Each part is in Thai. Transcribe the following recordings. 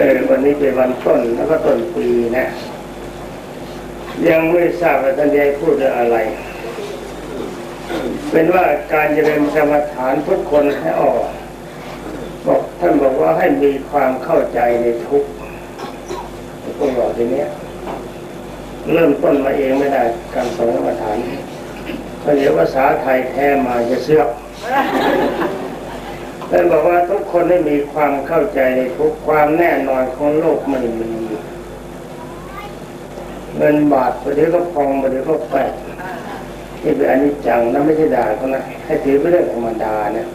เออวันนี้เป็นวันต้นแล้วก็ต้นปีนะ ยังไม่ทราบว่าท่านได้พูดเรื่องอะไร เป็นว่าการเจริญกรรมฐานทุกคนให้ออกบอกท่านบอกว่าให้มีความเข้าใจในทุกข์พวกเราทีเนี้ยเริ่มต้นมาเองไม่ได้การสอนกรรมฐานเพราะเดี๋ยวภาษาไทยแท้มาจะเสื่อ ท่านบอกว่าทุกคนได้มีความเข้าใจในทุกความแน่นอนของโลกไม่มีเงินบาทประเดี๋ยวก็พองประเดี๋ยวก็แปดนี่เป็นอนิจจังนะไม่ใช่ด่าเขานะให้ถือเป็นเรื่องธรรมดาเนี่ย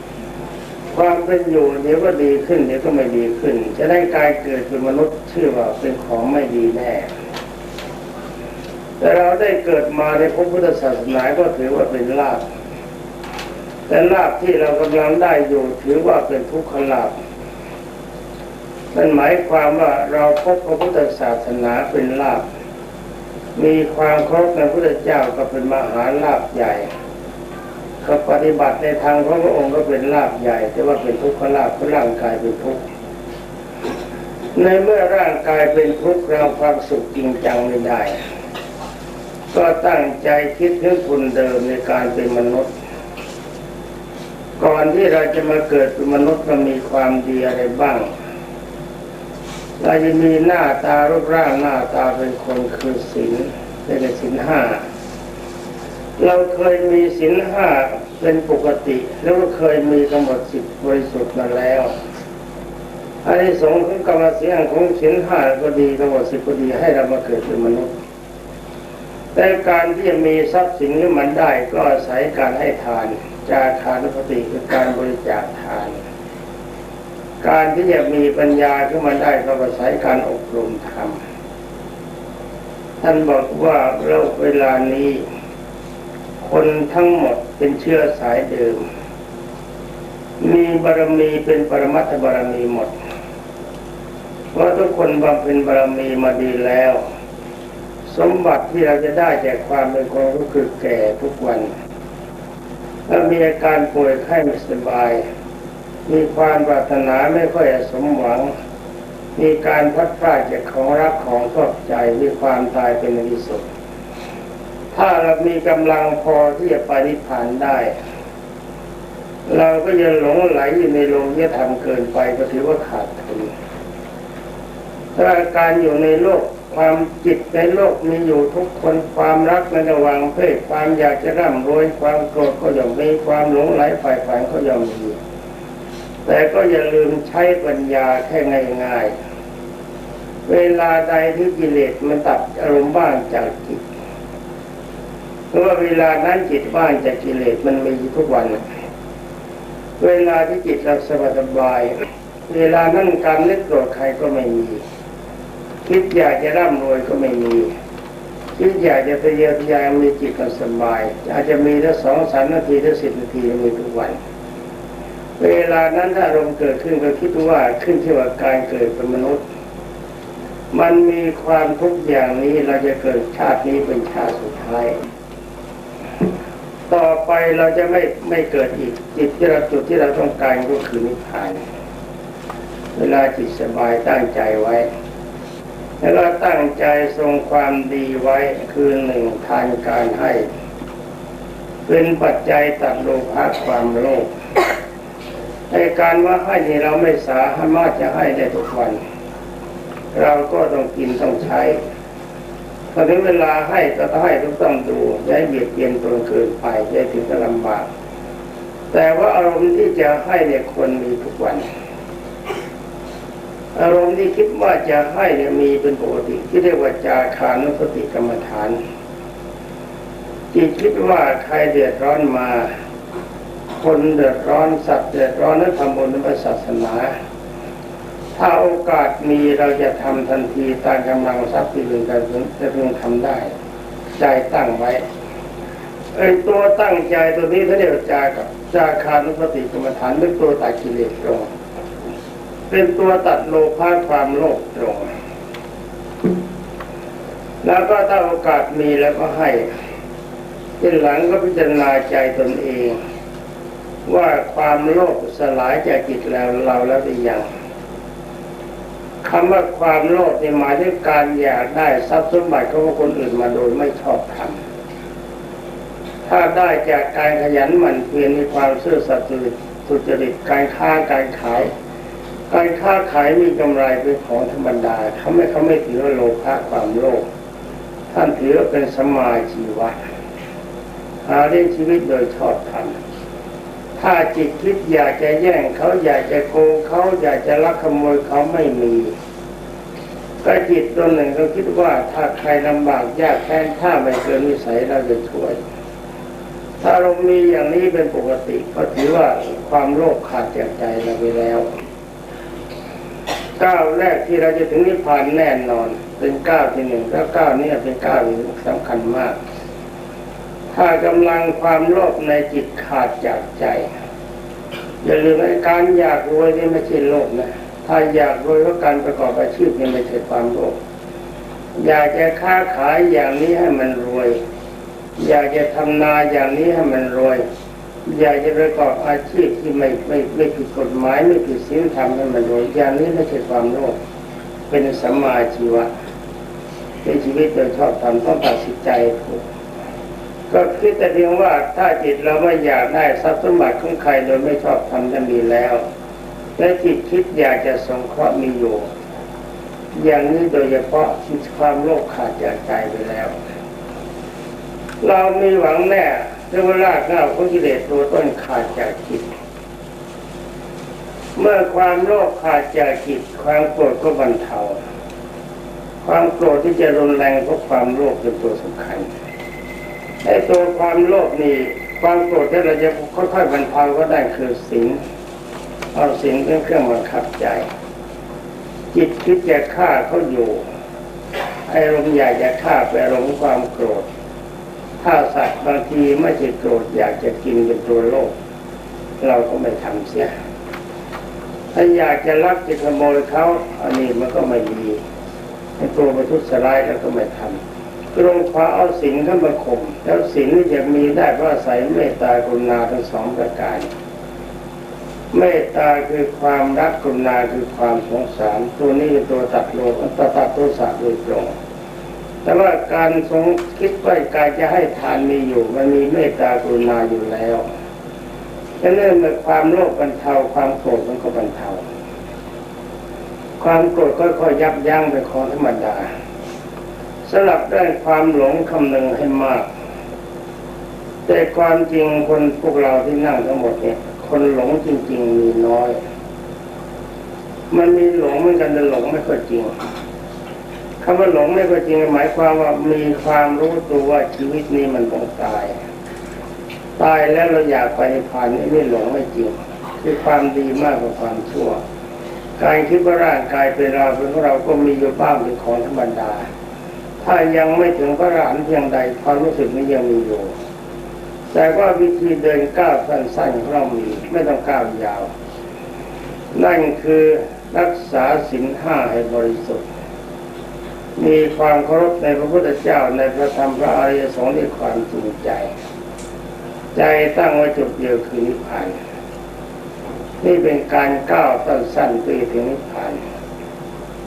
ความเป็นอยู่เดี๋ยวก็ดีขึ้นเดี๋ยวก็ไม่ดีขึ้น จะได้กายเกิดเป็นมนุษย์ชื่อว่าเป็นของไม่ดีแน่แต่เราได้เกิดมาในพระพุทธศาสนาก็ถือว่าเป็นลาภ แต่ลาภที่เรากำลังได้อยู่ถือว่าเป็นทุกขลาภนั่นหมายความว่าเราพบพระพุทธศาสนาเป็นลาภมีความเคารพในพระพุทธเจ้าก็เป็นมหาลาภใหญ่ก็ปฏิบัติในทางของพระองค์ก็เป็นลาภใหญ่ แต่ว่าเป็นทุกขลาภเพราะร่างกายเป็นทุกข์ในเมื่อร่างกายเป็นทุกข์เราความสุขจริงจังไม่ได้ ก็ตั้งใจคิดถึงคุณเดิมในการเป็นมนุษย์ ก่อนที่เราจะมาเกิดเป็นมนุษย์เรามีความดีอะไรบ้าง เราจะมีหน้าตารูปร่างหน้าตาเป็นคนคือศีลเป็นศีลห้าเราเคยมีศีลห้าเป็นปกติ แล้วก็เคยมีกำหนดสิบบริสุทธิ์มาแล้วอันนี้สงส์ของกรรมเสียงของศีลห้าก็ดีกำหนดสิบก็ดีให้เรามาเกิดเป็นมนุษย์แต่การที่จะมีทรัพย์สินนี้มันได้ก็อาศัยการให้ทาน จาคานุปติคือการบริจาคทาน การที่จะมีปัญญาขึ้นมาได้ก็อาศัยการอบรมธรรมท่านบอกว่าเราเวลานี้ คนทั้งหมดเป็นเชื้อสายเดิม มีบารมีเป็นปรมัตถบารมีหมดเพราะทุกคนบำเพ็ญบารมีมาดีแล้ว สมบัติที่เราจะได้จากความเป็นคนก็คือแก่ทุกวัน ถ้ามีอาการป่วยไข้ไม่สบาย มีความปรารถนาไม่ค่อยสมหวัง มีการพัดพลาดจากของรักของชอบใจมีความตายเป็นที่สุด ถ้าเรามีกำลังพอที่จะปฏิพานได้ เราก็จะหลงไหลอยู่ในโลกที่ทำเกินไปก็ถือว่าขาดทุนถ้าการอยู่ในโลก ความจิตในโลกมีอยู่ทุกคนความรักในระหว่างเพศความอยากจะร่ำรวยความโกรธก็ย่อมมีความหลงไหลฝ่ายฝันก็ย่อมมีแต่ก็อย่าลืมใช้ปัญญาแค่ง่ายๆเวลาใดที่กิเลสมันตัดอารมณ์บ้างจากจิตเพราะว่าเวลานั้นจิตบ้างจากกิเลสมันมีทุกวัน เวลาที่จิตเราสบาย เวลานั้นการนึกโกรธใครก็ไม่มี คิดอยากจะร่ำรวยก็ไม่มีคิดอยากจะทะเยอทะยานมีจิตก็สบาย อาจจะมีแค่สองสามนาทีหรือสิบนาทีมีทุกวัน เวลานั้นถ้าอารมณ์เกิดขึ้นก็คิดว่าขึ้นที่ว่าการเกิดเป็นมนุษย์ มันมีความทุกอย่างนี้เราจะเกิดชาตินี้เป็นชาติสุดท้าย ต่อไปเราจะไม่ไม่เกิดอีกจิตที่เราจุดที่เราต้องการก็คือนิพพาน เวลาจิตสบายตั้งใจไว้ แล้วก็ตั้งใจทรงความดีไว้คือหนึ่งทานการให้ เป็นปัจจัยตัดโลภะความโลภในการว่าให้นี่เราไม่สามารถจะให้ได้ทุกวัน เราก็ต้องกินต้องใช้พอถึงเวลาให้ก็ต้องให้ต้องต้องดูอย่าเบียดเบียนตนเกินไปอย่าถึงจะลำบาก แต่ว่าอารมณ์ที่จะให้เนี่ยควรมีทุกวัน อารมณ์ที่คิดว่าจะให้เนี่ยมีเป็นปกติที่เรียกว่าจาคานุสติกรรมฐานที่คิดว่าใครเดือดร้อนมา คนเดือดร้อนสัตว์เดือดร้อนนั้นทำบุญในศาสนา ถ้าโอกาสมีเราจะทำทันทีตามกำลังทรัพย์ที่พึงจะจะพึงทำได้ ใจตั้งไว้ไอ้ตัวตั้งใจตัวนี้เขาเรียกว่าจากับจาคานุสติกรรมฐานเป็นตัวตัดกิเลสตรง เป็นตัวตัดโลภะความโลภตรง แล้วก็ถ้าโอกาสมีแล้วก็ให้ทีหลังก็พิจารณาใจตนเอง ว่าความโลภสลายจากจิตแล้วเราแล้วหรือยังคำว่าความโลภในหมายถึงการอยากได้ทรัพย์สมบัติของคนอื่นมาโดยไม่ชอบธรรมถ้าได้จากการขยันหมั่นเพียรมีความซื่อสัตย์สุจริตการค้าการขาย การค้าขายมีกำไรเป็นของธรรมดาเขาไม่เขาไม่ถือว่าโลภะความโลภท่านถือว่าเป็นสมมาชีวะหาเลี้ยงชีวิตโดยชอบธรรมถ้าจิตคิดอยากจะแย่งเขาอยากจะโกงเขาอยากจะลักขโมยเขาไม่มีก็จิตตัวหนึ่งก็คิดว่าถ้าใครลำบากยากแค้นถ้าไม่เกินวิสัยเราจะช่วย ถ้าเรามีอย่างนี้เป็นปกติก็ถือว่าความโลภขาดจากใจเราไปแล้ว ก้าวแรกที่เราจะถึงนิพพานแน่นอน เป็นก้าวที่หนึ่งแล้วก้าวนี้เป็นก้าวที่สำคัญมาก ถ้ากำลังความโลภในจิตขาดจากใจอย่าลืมว่าการอยากรวยนี่ไม่ใช่โลภนะ ถ้าอยากรวยเพราะการประกอบอาชีพนี่ไม่ใช่ความโลภอยากจะค้าขายอย่างนี้ให้มันรวย อยากจะทำนาอย่างนี้ให้มันรวย อยากจะประกอบอาชีพที่ไม่ไม่ไม่ผิดกฎหมายไม่ผิดศีลธรรมให้มันรวยอย่างนี้ไม่ใช่ความโลภเป็นสัมมาชีวะในชีวิตโดยชอบธรรมต้องตัดสินใจถูกก็คิดแต่เพียงว่าถ้าจิตเราไม่อยากได้ทรัพย์สมบัติของใครโดยไม่ชอบทำจะมีแล้วและจิตคิดอยากจะสงเคราะห์มีอยู่อย่างนี้โดยเฉพาะความโลภขาดจากใจไปแล้ว เรามีหวังแน่ เรื่องรากเง้าของกิเลสตัวต้นขาดจากจิต เมื่อความโลภขาดจากจิต ความโกรธก็บรรเทา ความโกรธที่จะรุนแรงเพราะความโลภเป็นตัวสำคัญไอ้ตัวความโลภนี่ความโกรธที่เราจะค่อยๆบรรเทาก็ได้คือศีลเอาศีลเป็นเครื่องบังคับใจ จิตคิดจะฆ่าเขาอยู่ไอ้ลมอยากจะฆ่าไปลมความโกรธ ถ้าสัตว์บางทีไม่ใช่โกรธอยากจะกินเป็นตัวโลภเราก็ไม่ทำเสีย ถ้าอยากจะลักจะขโมยเขาอันนี้มันก็ไม่ดีไอ้ตัวประทุษร้ายเราก็ไม่ทำกรงขวาเอาสินเข้ามาข่มแล้วสินนี่จะมีได้เพราะอาศัยเมตตากรุณาทั้งสองประการเมตตาคือความรักกรุณาคือความสงสาร ตัวนี้ตัวตัดโลกตัดตัดตัวสัตว์โดยตรง แต่ว่าการทรงคิดว่าการจะให้ทานมีอยู่ มันมีเมตตากรุณาอยู่แล้วฉะนั้นเมื่อความโลภบรรเทาความโกรธมันก็บรรเทา ความโกรธก็ค่อยยับยั้งเป็นของธรรมดาสลับได้ความหลงคำนึงให้มาก แต่ความจริงคนพวกเราที่นั่งทั้งหมดเนี่ย คนหลงจริง ๆ มีน้อย มันมีหลงเหมือนกันแต่หลงไม่ค่อยจริง คำว่าหลงไม่ค่อยจริงหมายความว่ามีความรู้ตัวว่าชีวิตนี้มันต้องตาย ตายแล้วเราอยากไปนิพพานนี่ไม่หลงไม่จริงคือความดีมากกว่าความชั่ว การคิดว่าร่างกายเป็นเราเป็นของเราก็มีอยู่บ้างเป็นของธรรมดา ถ้ายังไม่ถึงพระอรหันต์เพียงใดความรู้สึกนี้ยังมีอยู่แต่ว่าวิธีเดินก้าวสั้นๆของเรามีไม่ต้องก้าวยาว นั่นคือรักษาศีลห้าให้บริสุทธิ์ มีความเคารพในพระพุทธเจ้าในพระธรรมพระอริยสงฆ์ด้วยความจริงใจ ใจตั้งไว้จุดเดียวคือนิพพานนี่เป็นการก้าวสั้นๆไปถึงนิพพาน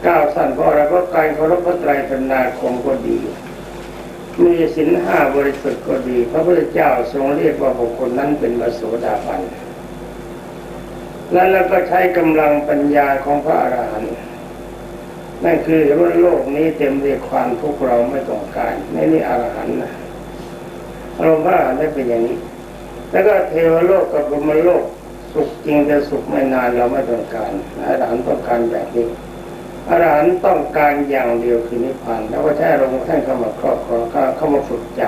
ก้าวสั้นเพราะอะไรเพราะการเคารพพระไตรสรณาคมก็ดี มีศีลห้าบริสุทธิ์ก็ดี พระพุทธเจ้าทรงเรียกว่าบุคคลนั้นเป็นมโสดาบันแล้วเราก็ใช้กำลังปัญญาของพระอรหันต์ นั่นคือเห็นว่าโลกนี้เต็มด้วยความทุกข์เราไม่ต้องการนี่นี่อรหันต์นะอารมณ์พระอรหันต์ได้เป็นอย่างนี้ แล้วก็เทวโลกกับพรมโลกสุขจริงแต่สุขไม่นานเราไม่ต้องการอรหันต์ต้องการแบบนี้อรหันต์ต้องการอย่างเดียวคือนิพพานแล้วก็ใช้ลงท่านเข้ามาครอบครองเข้ามาฝึกใจ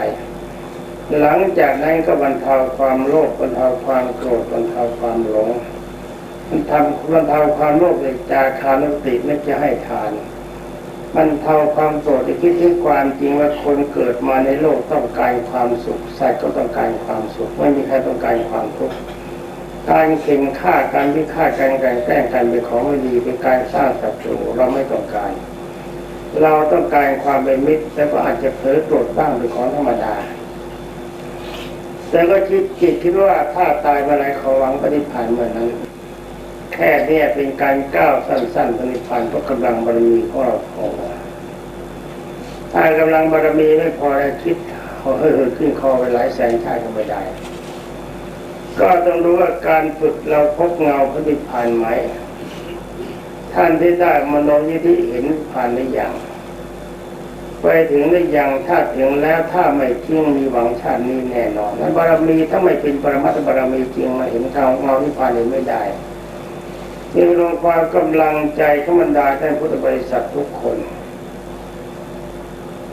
หลังจากนั้นก็บรรเทาความโลภบรรเทาความโกรธบรรเทาความหลง ทำบรรเทาความโลภในจาคานุติไม่จะให้ทานบรรเทาความโกรธคิดถึงความจริงว่าคนเกิดมาในโลกต้องการความสุขสัตว์ก็ต้องการความสุข ไม่มีใครต้องการความทุกข์การเข่งฆ่าการวิฆาการการแกล้งกันเป็นของไม่ดีเป็นการสร้างศัตรูเราไม่ต้องการ เราต้องการความเป็นมิตรแต่ก็อาจจะเผลอโกรธบ้างเป็นของธรรมดาแต่ก็คิดคิดคิดว่าถ้าตายเมื่อไรขอหวังปฏิพานธ์เมื่อนั้น แค่เนี้เป็นการก้าวสั้นๆปณิพันธ์เพราะกำลังบารมีของเราพอถ้ากำลังบารมีไม่พอแล้วคิดเขาเฮ้ยขึ้นคอไปหลายแสนชาติก็ไม่ได้ ก็ต้องรู้ว่าการฝึกเราพบเงาพระนิพพานไหม ท่านที่ได้มโนยิธิเห็นผ่านหรือยังไปถึงหรือยังถ้าถึงแล้วถ้าไม่ทิ้งมีหวังชาตินี้แน่นอนนั้นบารมีถ้าไม่เป็นปรมัตถบารมีจริงมาเห็นทางเงานิพพานเห็นไม่ได้ นี่ลงความกำลังใจขบรรดาท่านพุทธบริษัททุกคน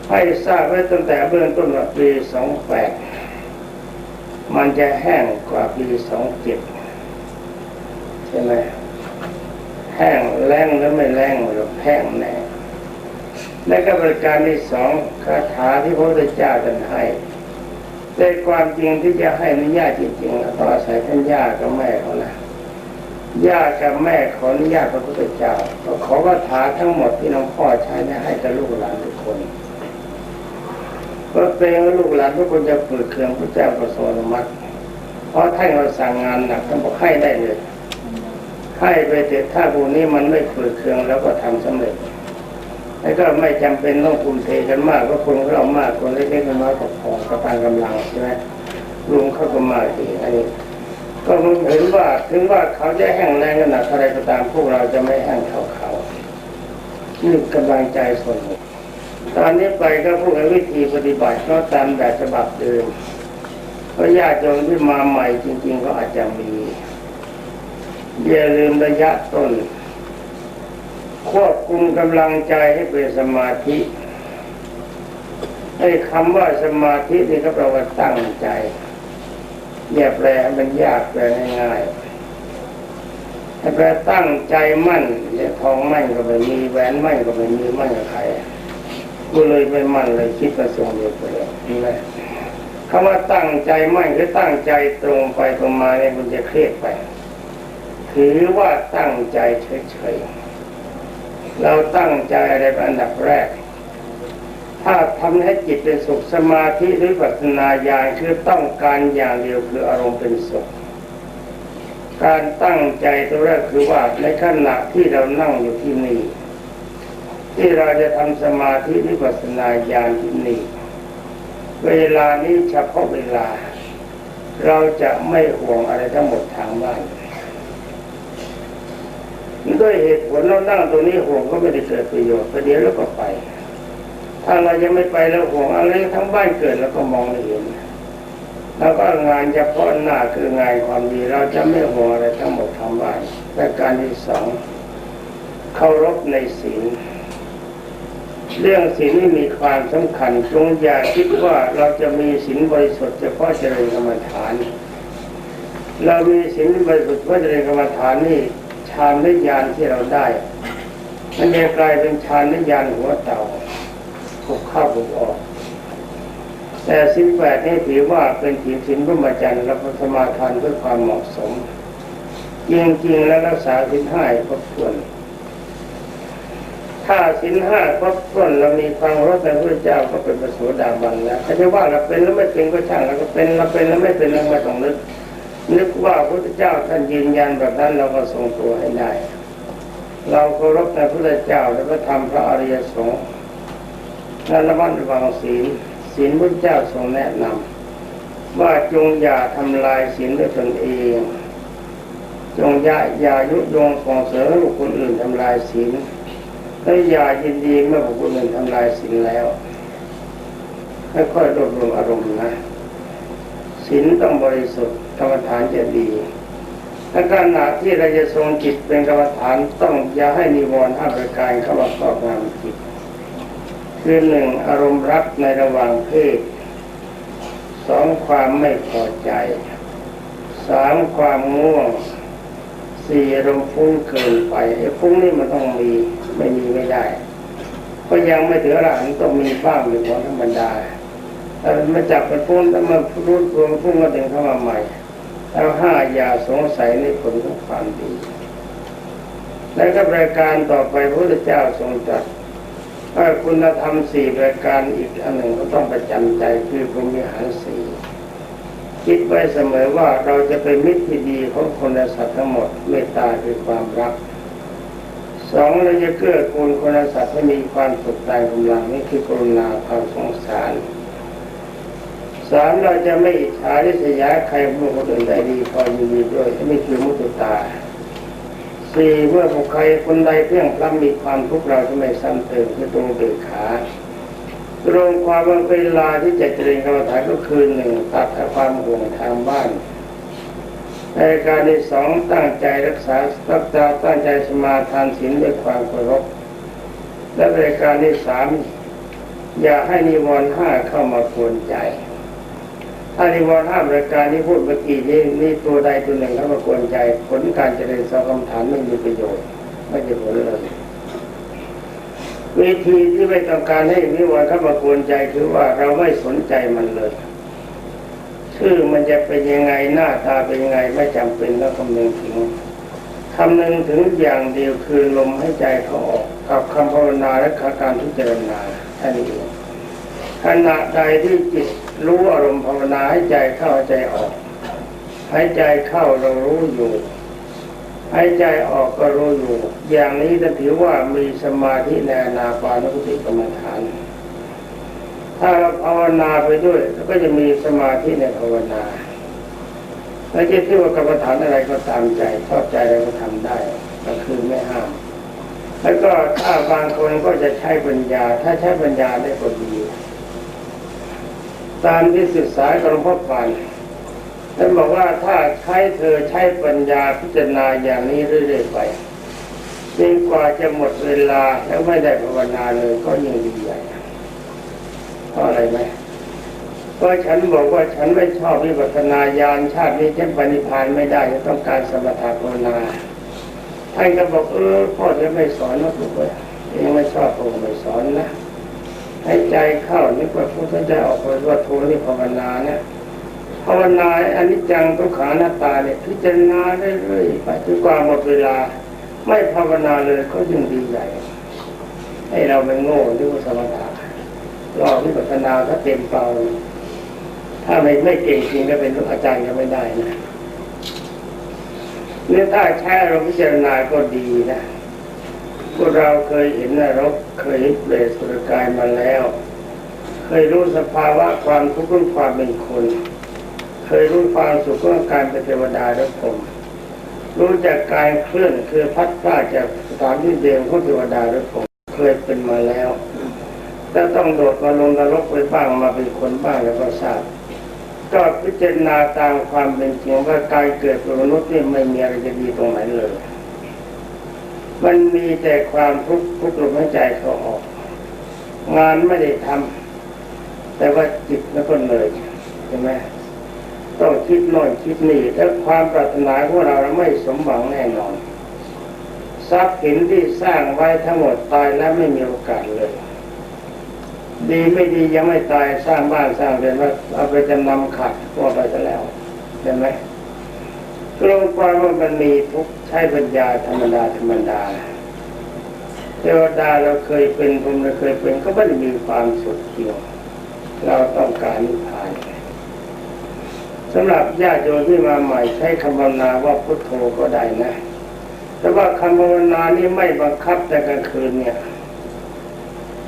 ให้ทราบไว้ตั้งแต่เบื้องต้นว่าปีสองแปดมันจะแห้งกว่าปีสองเจ็ดใช่ไหมแห้งแรงหรือไม่แรงหรือแห้งแน่และก็บริการที่สองคาถาที่พระพุทธเจ้าท่านให้แต่ความจริงที่จะให้อนุญาตจริงๆต้องอาศัยท่านย่ากับแม่เขานะ ย่ากับแม่ขออนุญาตพระพุทธเจ้าก็ขอคาถาทั้งหมดที่น้องพ่อใช้ให้กับลูกหลานทุกคนเพราะเกรงว่าลูกหลานทุกคนจะฝืดเครื่องพระเจ้าประสงค์อนุมัติเพราะท่านเราสั่งงานหนักท่านบอกให้ได้เลยให้ไปเถิดถ้าพวกนี้มันไม่ฝืดเครื่องแล้วก็ทำสำเร็จแล้วก็ไม่จำเป็นต้องคุมเทกันมากก็คนเรามากคนเล็กๆน้อยๆก็พอก็ตามกำลังใช่ไหมลุงเข้าก็มากดีอันนี้ ก็มึงเห็นว่าถึงว่าเขาจะแห้งแรงขนาดอะไรก็ตามพวกเราจะไม่แห้งเท่าเขานี่กำลังใจส่วนหนึ่งตอนนี้ไปก็พูดวิธีปฏิบัติก็ตามแบบฉบับเดิมเพราะญาติโยมที่มาใหม่จริง ๆ ก็อาจจะมีอย่าลืมระยะต้น ควบคุมกำลังใจให้เป็นสมาธิไอ้คำว่าสมาธินี่ก็แปลว่าตั้งใจ อย่าแปลมันยากแปลง่ายๆถ้าแปลตั้งใจมั่นเนี่ยทองมั่นก็ไม่มีแหวนมั่นก็ไม่มีมั่นกับใครกูเลยไม่มั่นเลยคิดประสงค์เดียวไปเลยนี่แหละคำว่าตั้งใจมั่นหรือตั้งใจตรงไปตรงมาเนี่ยมันจะเครียดไป ถือว่าตั้งใจเฉยๆเราตั้งใจอะไรเป็นอันดับแรก ถ้าทำให้จิตเป็นสุขสมาธิหรือปัจนาญาณคือต้องการอย่างเดียวคืออารมณ์เป็นสุข การตั้งใจตัวแรกคือว่าในขณะที่เรานั่งอยู่ที่นี่ที่เราจะทำสมาธิหรือปัจนาญาณที่นี่เวลานี้เฉพาะเวลา เราจะไม่ห่วงอะไรทั้งหมดทางบ้านด้วยเหตุผลเรานั่งตรงนี้ห่วงก็ไม่ได้เกิดประโยชน์ประเดี๋ยวแล้วก็ไป ถ้าเรายังไม่ไปแล้วห่วงอะไรทั้งบ้านเกิดแล้วก็มองไม่เห็นแล้วก็งานเฉพาะหน้าคืองานความดีเราจะไม่ห่วงอะไรทั้งหมดทางบ้านและการที่สองเคารพในศีลเรื่องศีลนี่มีความสำคัญจงอย่าคิดว่าเราจะมีศีลบริสุทธิ์เฉพาะเจริญกรรมฐาน เรามีศีลบริสุทธิ์เฉพาะเจริญกรรมฐานนี่ฌานนิยานที่เราได้ มันจะกลายเป็นฌานนิยานหัวเต่า ผูกเข้าผูกออก แต่สิ่งแปดนี่ถือว่าเป็นผิวสินพระมจรรย์และพระสมาทานด้วยความเหมาะสมจริงๆแล้วรักษาสินห้าครบถ้วนถ้าสินห้าครบถ้วนเรามีความรู้ในพระเจ้าก็เป็นพระโสดาบันแล้วถ้าจะว่าเราเป็นแล้วไม่เป็นก็ช่างเราก็เป็นเราเป็นแล้วไม่เป็นเราไม่ต้องนึกนึกว่าพระเจ้าท่านยืนยันแบบนั้นเราก็ทรงตัวให้ได้ เราเคารพในพระเจ้าแล้วก็ทำพระอริยสงฆ์ และระมัดระวังศีลศีลพระเจ้าทรงแนะนำว่าจงอย่าทำลายศีลด้วยตนเอง จงอย่าอย่ายุยงส่งเสริมให้บุคคลอื่นทำลายศีลและอย่ายินดีเมื่อบุคคลอื่นทำลายศีลแล้วค่อยๆรวบรวมอารมณ์นะศีลต้องบริสุทธิ์กรรมฐานจะดีและขณะที่เราจะทรงจิตเป็นกรรมฐานต้องอย่าให้นิวรณ์ห้าประการเข้ามาครอบงำจิต คือหนึ่งอารมณ์รักในระหว่างเพศสองความไม่พอใจสามความง่วงสี่อารมณ์ฟุ้งเกินไปไอ้ฟุ้งนี่มันต้องมีไม่มีไม่ได้ ก็ยังไม่ถึงระหันต้องมีบ้างเป็นของธรรมดาแต่มาจับเป็นพุ่นแล้วมารู้ตัวพุ่งก็ดึงเข้ามาใหม่แล้วห้าอย่าสงสัยในผลของความดี แล้วก็รายการต่อไปพระพุทธเจ้าทรงตรัส ว่าคุณธรรมสี่รายการอีกอันหนึ่งก็ต้องประจำใจคือพรหมิหารสี่คิดไว้เสมอว่าเราจะเป็นมิตรที่ดีของคนและสัตว์ทั้งหมดเมตตาคือความรักสองเราจะเกื้อกูลคนและสัตว์ให้มีความสุขตามกำลังนี่คือกรุณาความสงสารสามเราจะไม่อิจฉาริษยาใครบุคคลอื่นได้ดีพอยินดีด้วยไม่คือมุตตา สี่เมื่อบุคคลคนใดเพียงพล้มีความทุกข์เราจะไมซ้ำเติมคือตรงเบิกขารวมความว่าเวลาที่จะเจริญกรรมฐานก็คือหนึ่งตัดความห่วงทางบ้านในการที่สองตั้งใจรักษารักษาตั้งใจสมาทานศีลด้วยความเคารพและในการที่สามอย่าให้นิวรณ์ห้าเข้ามากวนใจ ถ้านิวรณ์ห้ารายการที่พูดเมื่อกี้นี้นี่ตัวใดตัวหนึ่งเข้ามากวนใจ ผลการเจริญสกรรมฐานไม่มีประโยชน์ ไม่ได้ผลเลยวิธีที่ไม่ต้องการให้นิวรณ์เข้ามากวนใจคือว่าเราไม่สนใจมันเลยชื่อมันจะเป็นยังไงหน้าตาเป็นยังไงไม่จำเป็นต้องคำนึงถึงคำนึงถึงอย่างเดียวคือลมให้ใจเขาออกกับคำภาวนาและการพิจารณาแค่นี้เองขณะใดที่จิต รู้อารมณ์ภาวนาให้ใจเข้าใจออกให้ใจเข้าเรารู้อยู่ให้ใจออกก็รู้อยู่ อย่างนี้จะถือว่ามีสมาธิในนาปานสติกรรมฐาน ถ้าเราภาวนาไปด้วยแล้วก็จะมีสมาธิในภาวนาและจะที่ว่ากรรมฐานอะไรก็ตามใจชอบใจอะไรก็ทำได้ก็คือไม่ห้าม แล้วก็ถ้าบางคนก็จะใช้ปัญญา ถ้าใช้ปัญญาได้ก็ดี ตามที่ศึกษากับหลวงพ่อปานท่านบอกว่าถ้าใช้เธอใช้ปัญญาพิจารณาอย่างนี้เรื่อยๆไปจนกว่าจะหมดเวลาแล้วไม่ได้ภาวนาเลยก็ยิ่งดีใหญ่เพราะอะไรไหมเพราะฉันบอกว่าฉันไม่ชอบวิปัสสนาญาณชาตินี้ฉันปณิพานไม่ได้ต้องการสมถะภาวนาท่านก็บอกเออพ่อจะไม่สอนนะลูกเว้ยยังไม่ชอบผมไม่สอนนะ ให้ใจเข้านึกว่าพุทธเจ้าออกไปว่าโทนี่ภาวนาเนี่ยภาวนาอันิจจังทุกขาหน้าตาเนี่ยพิจารณาเรื่อยๆไปจนกว่าหมดเวลา ไม่ภาวนาเลยก็ยิ่งดีใหญ่ให้เราเป็นโง่นึกว่าสมถะรอบวิปัสสนาถ้าเต็มเปล่าถ้าไม่ไม่เก่งจริงก็เป็นลูกอาจารย์ก็ไม่ได้นะเนี่ยถ้าใช้เราพิจารณาก็ดีนะ พวกเราเคยเห็นนรกเคยเห็นเปรตสุรกายมาแล้ว เคยรู้สภาวะความทุกข์ของความเป็นคน เคยรู้ความสุขของการเป็นเทวดาและผมรู้จากการเคลื่อนคือพัดพลาจากสถานที่เดิมของเทวดาและผมเคยเป็นมาแล้วถ้าต้องโดดมาลงนรกไปบ้างมาเป็นคนบ้างแล้วก็ทราบก็พิจารณาตามความเป็นจริงว่าการเกิดเป็นมนุษย์นี่ไม่มีอะไรจะดีตรงไหนเลย มันมีแต่ความทุกข์ทุกข์ลมหายใจเขาออก งานไม่ได้ทำแต่ว่าจิตแล้วก็เหนื่อยใช่ไหมต้องคิดโน่นคิดนี่แล้วความปรารถนาของเราไม่สมหวังแน่นอนทรัพย์สินที่สร้างไว้ทั้งหมดตายแล้วไม่มีโอกาสเลย ดีไม่ดียังไม่ตายสร้างบ้านสร้างเรือนว่าเอาไปจำนำขัดตัวไปซะแล้วเห็นไหมกลงความว่ามันมีทุกข์ ใช้ปัญญาธรรมดาธรรมดาเทวดาเราเคยเป็นผมเราเคยเป็นก็ไม่ได้มีความสุขจริงเราต้องการนิพพานสำหรับญาติโยมที่มาใหม่ใช้คำภาวนาว่าพุทโธก็ได้นะ แต่ว่าคำภาวนานี้ไม่บังคับแต่กลางคืนเนี่ย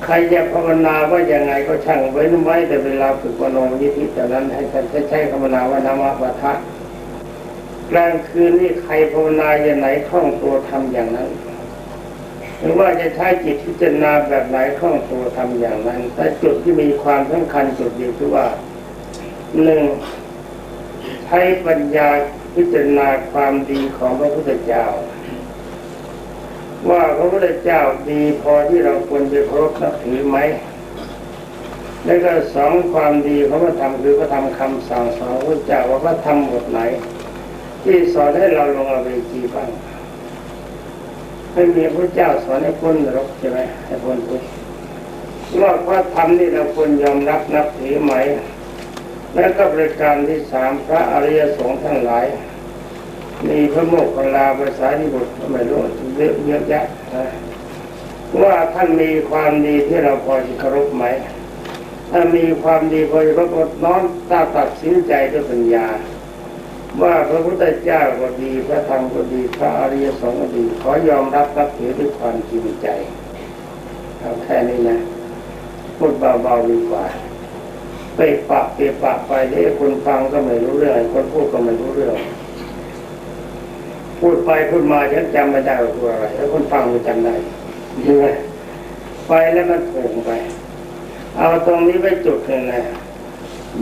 ใครจะภาวนาว่ายังไงก็ช่างไว้นไว้แต่เวลาฝึกมโนยิธิแต่นั้นให้ท่านใช้คำภาวนาว่านามวัฏะ กลางคืนนี่ใครภาวนาอย่างไหนคล่องตัวทำอย่างนั้น หรือว่าจะใช้จิตพิจารณาแบบไหนคล่องตัวทำอย่างนั้น แต่จุดที่มีความสำคัญจุดเดียวคือว่าหนึ่งใช้ปัญญาพิจารณาความดีของพระพุทธเจ้า ว่าพระพุทธเจ้าดีพอที่เราควรจะเคารพนับถือไหมแล้วก็สองความดีของพระธรรมคือพระธรรมคำสั่งสอนพระเจ้าว่าพระธรรมบทไหน ที่สอนให้เราลงอเวจีบ้างไม่มีพระเจ้าสอนให้พ้นนรกใช่ไหมให้พ้นทุกข์ว่าพระธรรมนี่เราควรยอมรับนับถือไหม แล้วก็บริการที่สามพระอริยสงฆ์ทั้งหลาย มีพระโมกขลาภาษาที่บุตรไม่รู้เยอะเยอะแยะนะว่าท่านมีความดีที่เราพอจะเคารพไหม ถ้ามีความดีพอจะกดน้อมตาตัดสินใจด้วยปัญญา ว่าพระพุทธเจ้าก็ดีพระธรรมก็ดีพระอริยสงฆ์ก็ดีขอยอมรับรับถือด้วยความจริงใจเอาแค่นี้นะพูดเบาๆดีกว่าไปปะไปปะไปเดี๋ยวคนฟังก็ไม่รู้เรื่องคนพูดก็ไม่รู้เรื่อง พูดไปพูดมาฉันจำไม่ได้ว่าอะไรแล้วคนฟังมันจำได้ยังไงไปแล้วมันโผงไป เอาตรงนี้ไว้จุดหนึ่งนะ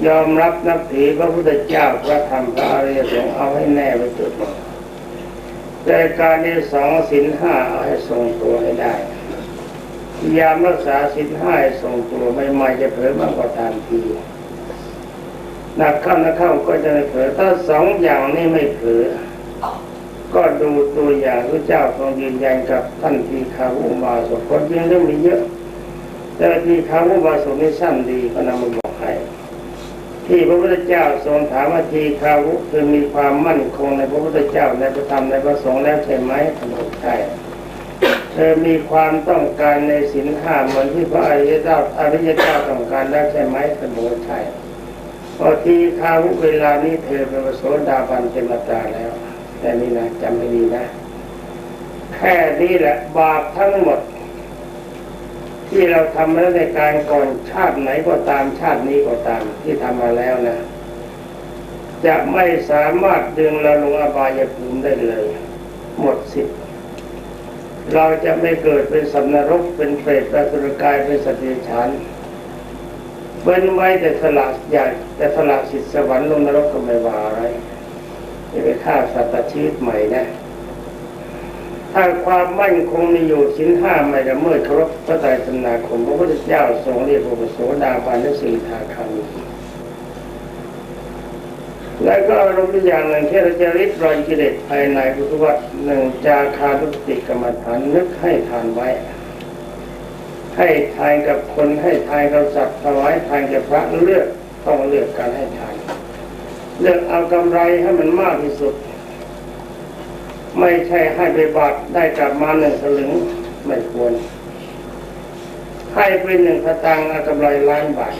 ยอมรับนับถือพระพุทธเจ้าพระธรรมพระอริยสงฆ์เอาให้แน่ไว้จุดหนึ่งแต่การที่สองสินห้าเอาให้ทรงตัวให้ได้พยายามรักษาสินห้าให้ทรงตัวไม่ไม่จะเผลอมากกว่าตามทีหนักเข้านักเข้าก็จะไม่เผลอถ้าสองอย่างนี้ไม่เผลอก็ดูตัวอย่างพระเจ้าทรงยืนยันกับท่านทีคาวุมาสกคนยังเรื่องมีเยอะแต่ทีคาวุมาสกนี่สั้นดีก็นำมาบอก ที่พระพุทธเจ้าทรงถามว่าทีคาวุคือมีความมั่นคงในพระพุทธเจ้าในพระธรรมในพระสงฆ์แล้วใช่ไหมท่านบอกใช่เธอมีความต้องการในสินห้าเหมือนที่พระอริยเจ้าอริยเจ้าต้องการแล้วใช่ไหมท่านบอกว่าใช่พอทีคาวุเวลานี้เธอเป็นพระโสดาบันเป็นมาตาแล้ว แต่นี่นะจำให้ดีนะ แค่นี้แหละบาปทั้งหมด ที่เราทำแล้วในการก่อนชาติไหนก็ตามชาตินี้ก็ตามที่ทำมาแล้วนะ จะไม่สามารถดึงเราลงอบายภูมิได้เลย หมดสิทธิ์เราจะไม่เกิดเป็นสัมนรกเป็นเปรตเป็นสุรกายเป็นสตว์เดรัจฉานเว้นไว้แต่สละอยากแต่สละสิทธิสวรรค์ลงนรกก็ไม่ว่าอะไรจะไปฆ่าสัตว์ชีวิตใหม่นะ ถ้าความมั่นคงมีอยู่สินห้าไม่ละเมิดเคารพพระไตรสนาคมพระพุทธเจ้าทรงเรียกว่าโสดาบันและสีทาคามีแล้วก็อารมณ์อย่างหนึ่งที่เราจะริดรอนกิเลสภายในพุทธวัตหนึ่งจาคาทุติกรรมฐานนึกให้ทานไว้ ให้ทานกับคนให้ทานกับสัตว์ถวายทานกับพระเลือกต้องเลือกการให้ทาน เลือกเอากำไรให้มันมากที่สุด ไม่ใช่ให้ไปบาทได้กลับมาหนึ่งสลึงไม่ควร ให้เป็นหนึ่งสตางค์อากำไรล้านบาท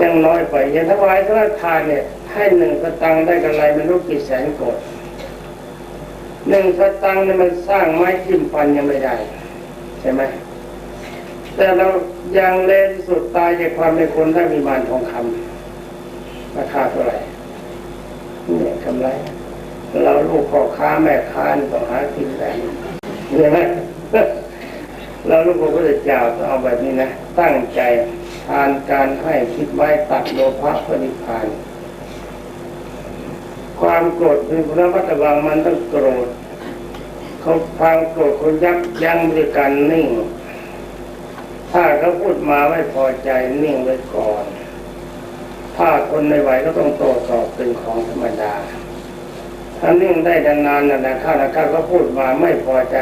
ยังน้อยไปอย่างถวายพระทานเนี่ย ให้หนึ่งสตังค์ได้กำไรไม่รู้กี่แสนกดหนึ่งสตังค์เนี่ยมันสร้างไม้จิ้มฟันยังไม่ได้ ใช่ไหมแต่เรายังเลวที่สุดตายจากความเป็นคนได้มีมานทองคำราคาเท่าไหร่เนี่ยกำไร เราลูกพ่อค้าแม่ค้านต้องหากินแบบนี้ใช่ไหมเราลูกพระพุทธเจ้าต้องเอาแบบนี้นะ ตั้งใจทานการให้คิดไว้ตัดโลภะปณิพานความโกรธคือพระวัตวังมันต้องโกรธเขาความโกรธคนยับยั้งด้วยการนิ่ง ถ้าเขาพูดมาไม่พอใจนิ่งไว้ก่อน ถ้าทนไม่ไหวก็ต้องโต้ตอบเป็นของธรรมดา ถ้านิ่องได้ดังนานนะนะข้านะข้าก็พูดมาไม่พอใจ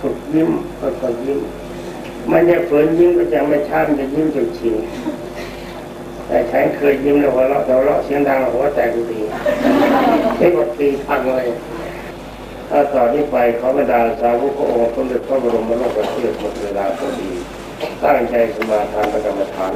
ฝึกยิ้มก็ก็ยิ้มมันจะฝืนยิ้มก็จะไม่ช้ามันจะยิ้มจนชินแต่ฉันเคยยิ้มแล้วหัวเราะหัวเราะเสียงดังหัวแตกดีเรียกว่าตีพังเลยถ้าต่อนนี้ไปเขอบรรดาสาวกพระองค์สมเด็จพระบรมโลกประเทศหมดเวลาก็ดีตั้งใจสมาทานประกรรมฐาน